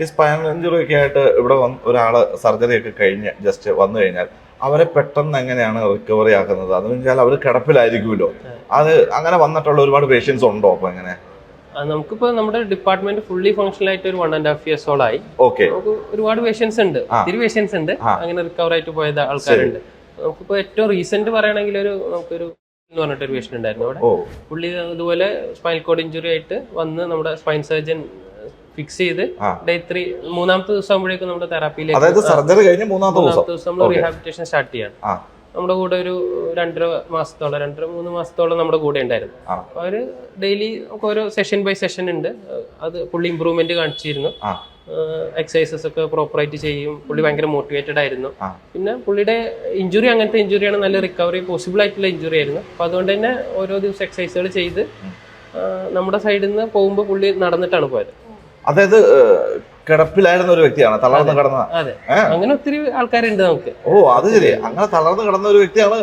ഈ spinal injury ഒക്കെ ആയിട്ട് ഇവിടെ വന്ന് ഒരാൾ സർജറി ഒക്കെ കഴിഞ്ഞ് ജസ്റ്റ് വന്നു കഴിഞ്ഞാൽ അവരെ പെട്ടെന്ന് എങ്ങനെയാണ് റിക്കവറി ആക്കുന്നത്? അതെന്ന് വെച്ചാൽ അവർ കിടപ്പിലായിരിക്കുമല്ലോ. അത് അങ്ങനെ വന്നിട്ടുള്ള ഒരുപാട് പേഷ്യൻസ് ഉണ്ടോ അപ്പൊ എങ്ങനെ നമുക്കിപ്പോ നമ്മുടെ ഡിപ്പാർട്ട്മെന്റ് ഫുള്ളി ഫംഗ്ഷണൽ ആയിട്ട് ഒരു വൺ ആൻഡ് ഹാഫ് ഇയേഴ്സോളായി ഓക്കെ നമുക്ക് ഒരുപാട് പേഷ്യൻസ് ഉണ്ട്. ഒത്തിരി പേഷ്യൻസ് ഉണ്ട്. അങ്ങനെ റിക്കവർ ആയിട്ട് പോയത് ആൾക്കാരുണ്ട്. നമുക്കിപ്പോ ഏറ്റവും റീസെന്റ് പറയുകയാണെങ്കിൽ ഒരു നമുക്കൊരു എന്ന് പറഞ്ഞിട്ട് ഒരു പേഷ്യന്റ് ഉണ്ടായിരുന്നു അവിടെ. പുള്ളി അതുപോലെ സ്പൈനൽ കോഡ് ഇഞ്ചുറി ആയിട്ട് വന്ന് നമ്മുടെ സ്പൈൻ സർജൻ ഫിക്സ് ചെയ്ത് ഡേ ത്രീ മൂന്നാമത്തെ ദിവസം ആകുമ്പോഴേക്കും നമ്മുടെ തെറാപ്പിയിലേക്ക് അതായത് സർജറി കഴിഞ്ഞ് മൂന്നാമത്തെ ദിവസം. നമ്മൾ. റീഹാബിലിറ്റേഷൻ സ്റ്റാർട്ട് ചെയ്യാണ്. നമ്മുടെ കൂടെ ഒരു രണ്ടര മാസത്തോളം രണ്ടര മൂന്ന് മാസത്തോളം നമ്മുടെ കൂടെ ഉണ്ടായിരുന്നു. അപ്പൊ അവർ ഡെയിലി ഓരോ സെഷൻ ബൈ സെഷൻ ഉണ്ട്. അത് പുള്ളി ഇമ്പ്രൂവ്മെന്റ് കാണിച്ചിരുന്നു. എക്സസൈസസ് ഒക്കെ പ്രോപ്പറായിട്ട് ചെയ്യും. പുള്ളി ഭയങ്കര മോട്ടിവേറ്റഡ് ആയിരുന്നു. പിന്നെ പുള്ളിയുടെ ഇഞ്ചുറി അങ്ങനത്തെ ഇഞ്ചുറിയാണ് നല്ല റിക്കവറി പോസിബിൾ ആയിട്ടുള്ള ഇഞ്ചുറി ആയിരുന്നു. അപ്പൊ അതുകൊണ്ട് തന്നെ ഓരോ ദിവസം എക്സസൈസുകൾ ചെയ്ത് നമ്മുടെ സൈഡിൽ നിന്ന് പോകുമ്പോൾ പുള്ളി നടന്നിട്ടാണ് പോയത്. അതായത് കിടപ്പിലായിരുന്ന ഒരു വ്യക്തിയാണ് തളർന്ന് കിടന്ന? അങ്ങനെ ഒത്തിരി ആൾക്കാരുണ്ട് നമുക്ക്. ഓ അത് ശരി. അങ്ങനെ തളർന്ന് കിടന്ന ഒരു വ്യക്തിയാണ്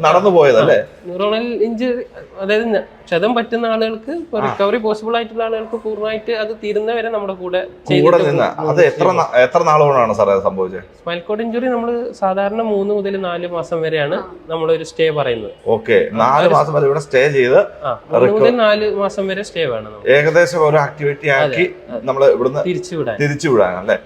നടന്നു പോയത് അല്ലേ? ന്യൂറോണൽ ഇഞ്ചുറി അതായത് ക്ഷതം പറ്റുന്ന ആളുകൾക്ക് റിക്കവറി പോസിബിൾ ആയിട്ടുള്ള ആളുകൾക്ക് പൂർണമായിട്ട് അത് തീരുന്നവരെ നമ്മുടെ കൂടെ കൂടെ നിന്ന് അത് എത്ര എത്ര നാളുകൊണ്ടാണ് സാറേ അത് സംഭവിച്ചത്? സ്പൈനൽ കോഡ് ഇഞ്ചുറി നമ്മൾ സാധാരണ മൂന്ന് മുതൽ നാല് മാസം വരെയാണ് നമ്മൾ ഒരു സ്റ്റേ പറയുന്നത്. ഓക്കെ നാല് മാസം വരെ ഇവിടെ സ്റ്റേ ചെയ്ത് മുതൽ നാല് മാസം വരെ സ്റ്റേ വേണം ഏകദേശം ഒരു ആക്ടിവിറ്റി ആക്കി നമ്മൾ ഇവിടുന്ന് തിരിച്ചുവിടാൻ. തിരിച്ചു വിടാനല്ലേ